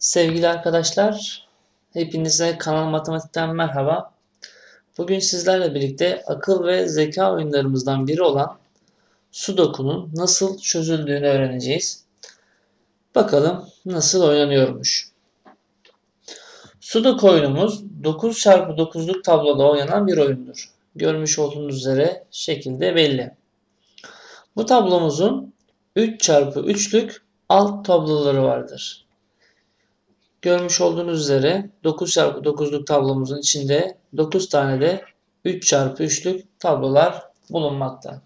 Sevgili arkadaşlar, hepinize Kanal Matematik'ten merhaba. Bugün sizlerle birlikte akıl ve zeka oyunlarımızdan biri olan Sudoku'nun nasıl çözüldüğünü öğreneceğiz. Bakalım nasıl oynanıyormuş. Sudoku oyunumuz 9x9'luk tabloda oynanan bir oyundur. Görmüş olduğunuz üzere şekilde belli. Bu tablomuzun 3x3'lük alt tabloları vardır. Görmüş olduğunuz üzere 9x9'luk tablomuzun içinde 9 tane de 3x3'lük tablolar bulunmakta.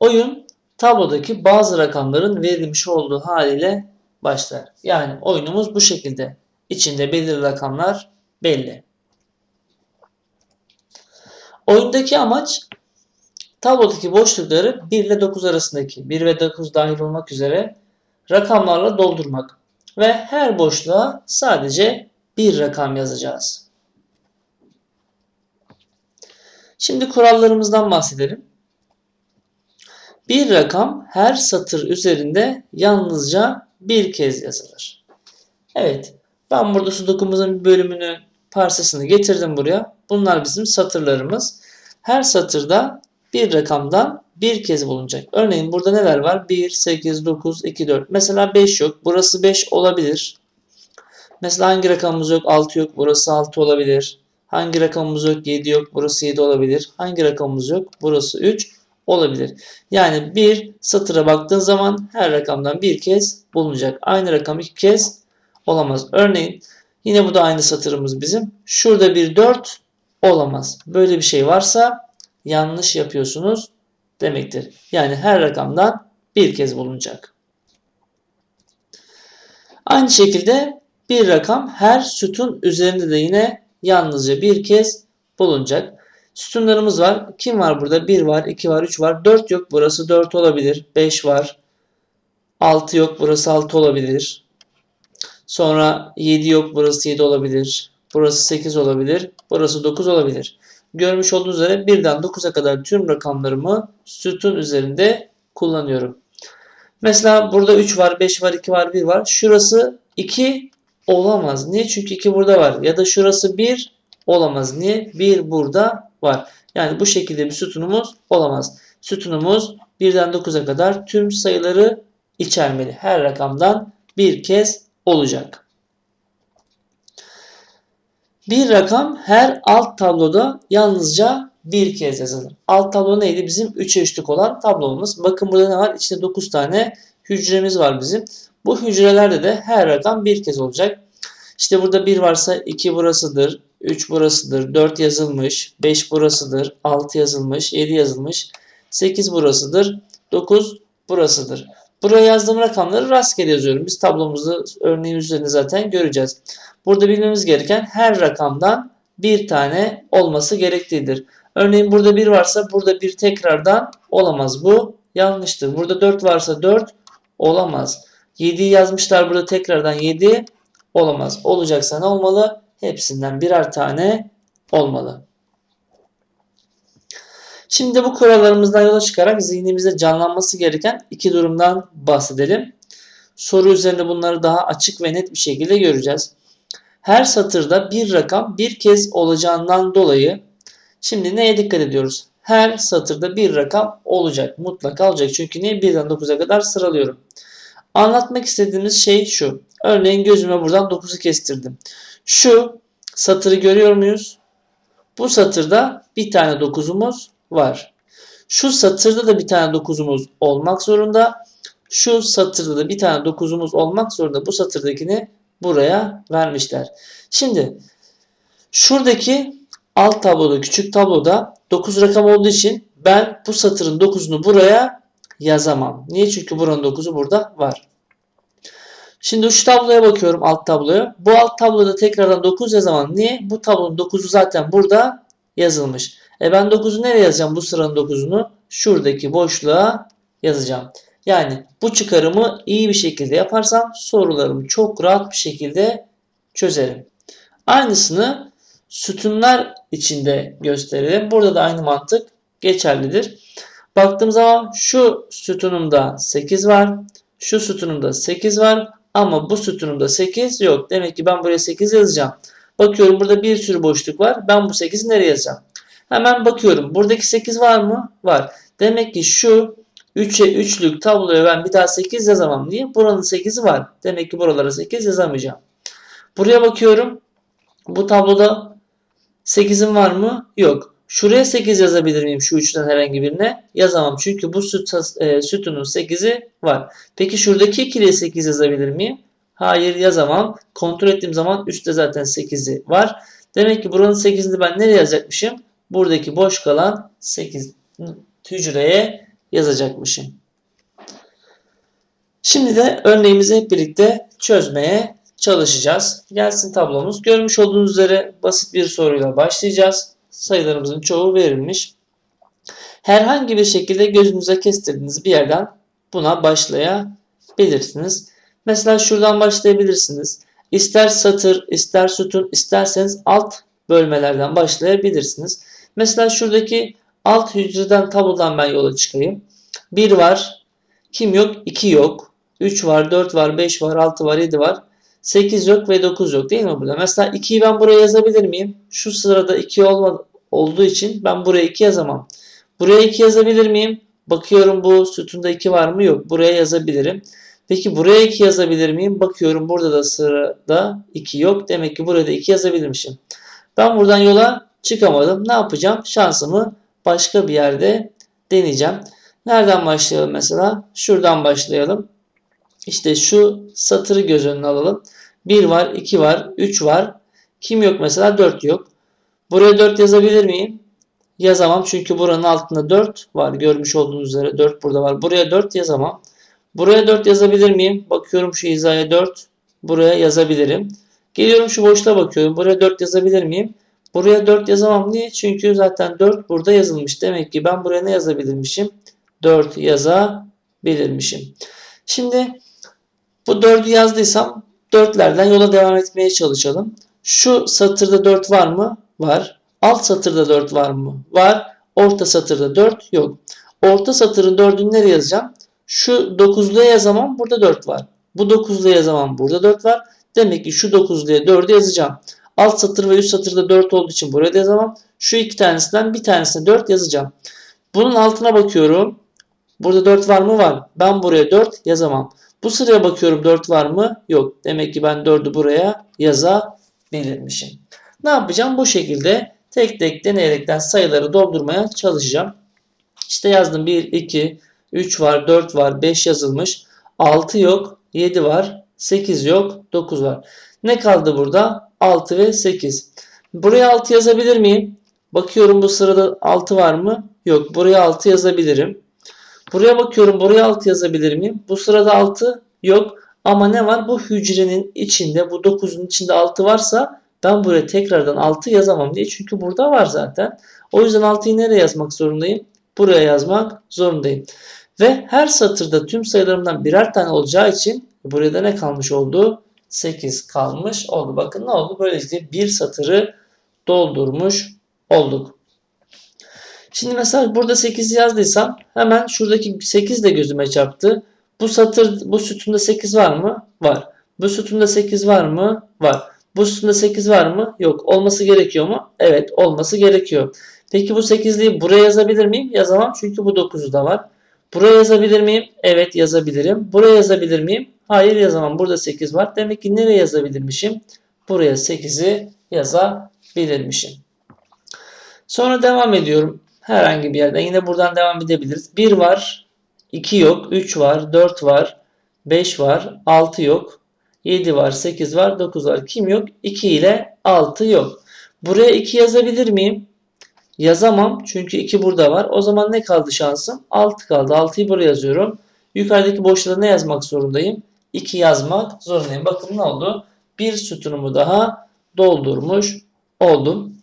Oyun tablodaki bazı rakamların verilmiş olduğu haliyle başlar. Yani oyunumuz bu şekilde. İçinde belirli rakamlar belli. Oyundaki amaç tablodaki boşlukları 1 ile 9 arasındaki 1 ve 9 dahil olmak üzere rakamlarla doldurmak ve her boşluğa sadece bir rakam yazacağız. Şimdi kurallarımızdan bahsedelim. Bir rakam her satır üzerinde yalnızca bir kez yazılır. Evet, ben burada sudokumuzun bir bölümünü, parsasını getirdim buraya. Bunlar bizim satırlarımız. Her satırda bir rakamdan bir kez bulunacak. Örneğin burada neler var? 1, 8, 9, 2, 4. Mesela 5 yok. Burası 5 olabilir. Mesela hangi rakamımız yok? 6 yok. Burası 6 olabilir. Hangi rakamımız yok? 7 yok. Burası 7 olabilir. Hangi rakamımız yok? Burası 3 olabilir. Yani bir satıra baktığın zaman her rakamdan bir kez bulunacak. Aynı rakam iki kez olamaz. Örneğin yine bu da aynı satırımız bizim. Şurada bir 4 olamaz. Böyle bir şey varsa yanlış yapıyorsunuz demektir. Yani her rakamdan bir kez bulunacak. Aynı şekilde bir rakam her sütun üzerinde de yine yalnızca bir kez bulunacak. Sütunlarımız var. Kim var burada? 1 var, 2 var, 3 var. 4 yok. Burası 4 olabilir. 5 var. 6 yok. Burası 6 olabilir. Sonra 7 yok. Burası 7 olabilir. Burası 8 olabilir. Burası 9 olabilir. Görmüş olduğunuz üzere 1'den 9'a kadar tüm rakamlarımı sütun üzerinde kullanıyorum. Mesela burada 3 var, 5 var, 2 var, 1 var. Şurası 2 olamaz. Niye? Çünkü 2 burada var. Ya da şurası 1 olamaz. Niye? 1 burada var. Yani bu şekilde bir sütunumuz olamaz. Sütunumuz 1'den 9'a kadar tüm sayıları içermeli. Her rakamdan bir kez olacak. Bir rakam her alt tabloda yalnızca bir kez yazılır. Alt tablo neydi? Bizim 3'e 3'lük olan tablomuz. Bakın burada ne var? İçinde 9 tane hücremiz var bizim. Bu hücrelerde de her rakam bir kez olacak. İşte burada 1 varsa 2 burasıdır, 3 burasıdır, 4 yazılmış, 5 burasıdır, 6 yazılmış, 7 yazılmış, 8 burasıdır, 9 burasıdır. Buraya yazdığım rakamları rastgele yazıyorum. Biz tablomuzda örneğin üzerinde zaten göreceğiz. Burada bilmemiz gereken her rakamdan bir tane olması gereklidir. Örneğin burada 1 varsa burada bir tekrardan olamaz. Bu yanlıştır. Burada 4 varsa 4 olamaz. 7'yi yazmışlar burada tekrardan 7 olamaz. Olacaksa ne olmalı? Hepsinden birer tane olmalı. Şimdi bu kurallarımızdan yola çıkarak zihnimizde canlanması gereken iki durumdan bahsedelim. Soru üzerinde bunları daha açık ve net bir şekilde göreceğiz. Her satırda bir rakam bir kez olacağından dolayı şimdi neye dikkat ediyoruz? Her satırda bir rakam olacak. Mutlaka olacak. Çünkü niye? 1'den 9'a kadar sıralıyorum. Anlatmak istediğimiz şey şu. Örneğin gözüme buradan 9'u kestirdim. Şu satırı görüyor muyuz? Bu satırda bir tane 9'umuz var. Şu satırda da bir tane 9'umuz olmak zorunda. Şu satırda da bir tane 9'umuz olmak zorunda. Bu satırdakini buraya vermişler. Şimdi şuradaki alt tabloda küçük tabloda 9 rakam olduğu için ben bu satırın 9'unu buraya yazamam. Niye? Çünkü buranın 9'u burada var. Şimdi şu tabloya bakıyorum alt tabloya. Bu alt tabloda tekrardan 9 yazamam. Niye? Bu tablonun 9'u zaten burada yazılmış. E ben 9'u nereye yazacağım bu sıranın 9'unu? Şuradaki boşluğa yazacağım. Yani bu çıkarımı iyi bir şekilde yaparsam sorularımı çok rahat bir şekilde çözerim. Aynısını sütunlar içinde gösterelim. Burada da aynı mantık geçerlidir. Baktığım zaman şu sütunumda 8 var. Şu sütunumda 8 var. ama bu sütunumda 8 yok. Demek ki ben buraya 8 yazacağım. Bakıyorum burada bir sürü boşluk var. Ben bu 8'i nereye yazacağım? Hemen bakıyorum. Buradaki 8 var mı? Var. Demek ki şu 3'e 3'lük tabloya ben bir daha 8 yazamam. Niye? Buranın 8'i var. Demek ki buralara 8 yazamayacağım. Buraya bakıyorum. Bu tabloda 8'im var mı? Yok. Şuraya 8 yazabilir miyim şu üçten herhangi birine? Yazamam. Çünkü bu süt, e, sütunun 8'i var. Peki şuradaki ikiliye 8 yazabilir miyim? Hayır yazamam. Kontrol ettiğim zaman üstte zaten 8'i var. Demek ki buranın 8'ini ben nereye yazacakmışım? Buradaki boş kalan 8 hücreye yazacakmışım. Şimdi de örneğimizi hep birlikte çözmeye çalışacağız. Gelsin tablomuz. Görmüş olduğunuz üzere basit bir soruyla başlayacağız. Sayılarımızın çoğu verilmiş. Herhangi bir şekilde gözünüze kestirdiğiniz bir yerden buna başlayabilirsiniz. Mesela şuradan başlayabilirsiniz. İster satır, ister sütun, isterseniz alt bölmelerden başlayabilirsiniz. Mesela şuradaki alt hücreden tablodan ben yola çıkayım. 1 var. Kim yok? 2 yok. 3 var, 4 var, 5 var, 6 var, 7 var. 8 yok ve 9 yok değil mi burada? Mesela 2'yi ben buraya yazabilir miyim? Şu sırada 2 olma, olduğu için ben buraya 2 yazamam. Buraya 2 yazabilir miyim? Bakıyorum bu sütunda 2 var mı? Yok. Buraya yazabilirim. Peki buraya 2 yazabilir miyim? Bakıyorum burada da sırada 2 yok. Demek ki burada 2 yazabilirmişim. Ben buradan yola çıkamadım. Ne yapacağım? Şansımı başka bir yerde deneyeceğim. Nereden başlayalım mesela? Şuradan başlayalım. İşte şu satırı göz önüne alalım. 1 var, 2 var, 3 var. Kim yok mesela? 4 yok. Buraya 4 yazabilir miyim? Yazamam çünkü buranın altında 4 var. Görmüş olduğunuz üzere 4 burada var. Buraya 4 yazamam. Buraya 4 yazabilir miyim? Bakıyorum şu hizaya 4. Buraya yazabilirim. Geliyorum şu boşluğa bakıyorum. Buraya 4 yazabilir miyim? Buraya 4 yazamam. Niye? Çünkü zaten 4 burada yazılmış. Demek ki ben buraya ne yazabilirmişim? 4 yazabilirmişim. Şimdi bu 4'ü yazdıysam 4'lerden yola devam etmeye çalışalım. Şu satırda 4 var mı? Var. Alt satırda 4 var mı? Var. Orta satırda 4 yok. Orta satırın 4'ünü nereye yazacağım? Şu 9'luya yazamam. Burada 4 var. Bu 9'luya yazamam. Burada 4 var. Demek ki şu 9'luya 4'ü yazacağım. Alt satır ve üst satırda 4 olduğu için buraya da yazamam. Şu iki tanesinden bir tanesine 4 yazacağım. Bunun altına bakıyorum. Burada 4 var mı? Var. Ben buraya 4 yazamam. Bu sıraya bakıyorum 4 var mı? Yok. Demek ki ben 4'ü buraya yazabilirmişim. Ne yapacağım? Bu şekilde tek tek deneyerekten sayıları doldurmaya çalışacağım. İşte yazdım 1, 2, 3 var, 4 var, 5 yazılmış. 6 yok, 7 var, 8 yok, 9 var. Ne kaldı burada? 6 ve 8. Buraya 6 yazabilir miyim? Bakıyorum bu sırada 6 var mı? Yok. Buraya 6 yazabilirim. Buraya bakıyorum. Buraya 6 yazabilir miyim? Bu sırada 6 yok. Ama ne var? Bu hücrenin içinde, bu 9'un içinde 6 varsa ben buraya tekrardan 6 yazamam diye. Çünkü burada var zaten. O yüzden 6'yı nereye yazmak zorundayım? Buraya yazmak zorundayım. Ve her satırda tüm sayılarımdan birer tane olacağı için buraya da ne kalmış oldu? 8 kalmış oldu. Bakın ne oldu? Böylelikle bir satırı doldurmuş olduk. Şimdi mesela burada 8 yazdıysam hemen şuradaki 8 de gözüme çarptı. Bu satır bu sütunda 8 var mı? Var. Bu sütunda 8 var mı? Var. Bu sütunda 8 var mı? Yok. Olması gerekiyor mu? Evet, olması gerekiyor. Peki bu 8'liği buraya yazabilir miyim? Yazamam çünkü bu 9'u da var. Buraya yazabilir miyim? Evet yazabilirim. Buraya yazabilir miyim? Hayır yazamam. Burada 8 var. Demek ki nereye yazabilirmişim? Buraya 8'i yazabilirmişim. Sonra devam ediyorum. Herhangi bir yerden. Yine buradan devam edebiliriz. 1 var. 2 yok. 3 var. 4 var. 5 var. 6 yok. 7 var. 8 var. 9 var. Kim yok? 2 ile 6 yok. Buraya 2 yazabilir miyim? Yazamam. Çünkü 2 burada var. O zaman ne kaldı şansım? 6 kaldı. 6'yı buraya yazıyorum. Yukarıdaki boşluğa ne yazmak zorundayım? 2 yazmak zorundayım. Bakın ne oldu? Bir sütunumu daha doldurmuş oldum.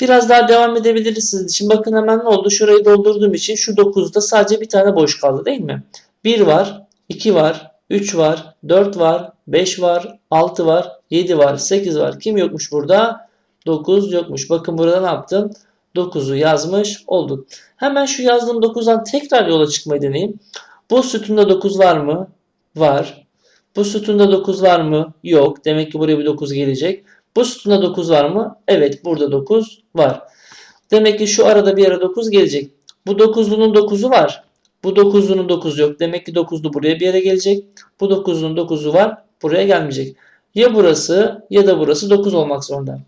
Biraz daha devam edebiliriz sizin için. Bakın hemen ne oldu? Şurayı doldurduğum için şu 9'da sadece bir tane boş kaldı değil mi? 1 var, 2 var, 3 var, 4 var, 5 var, 6 var, 7 var, 8 var. Kim yokmuş burada? 9 yokmuş. Bakın burada ne yaptım? 9'u yazmış olduk. Hemen şu yazdığım 9'dan tekrar yola çıkmayı deneyeyim. Bu sütunda 9 var mı? Var. Bu sütunda 9 var mı? Yok. Demek ki buraya bir 9 gelecek. Bu sütunda 9 var mı? Evet burada 9 var. Demek ki şu arada bir yere 9 gelecek. Bu 9'lunun 9'u var. Bu 9'lunun 9'u yok. Demek ki 9'lu buraya bir yere gelecek. Bu 9'lunun 9'u var. Buraya gelmeyecek. Ya burası ya da burası 9 olmak zorunda.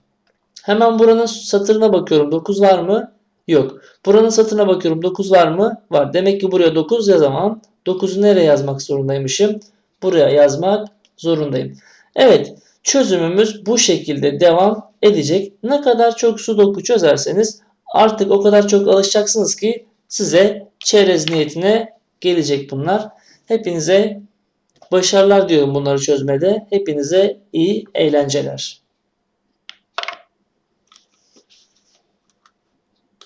Hemen buranın satırına bakıyorum. 9 var mı? Yok. Buranın satırına bakıyorum. 9 var mı? Var. Demek ki buraya 9 yazamam. 9'u nereye yazmak zorundaymışım? Buraya yazmak zorundayım. Evet. Çözümümüz bu şekilde devam edecek. Ne kadar çok sudoku çözerseniz artık o kadar çok alışacaksınız ki size çerez niyetine gelecek bunlar. Hepinize başarılar diyorum bunları çözmede. Hepinize iyi eğlenceler.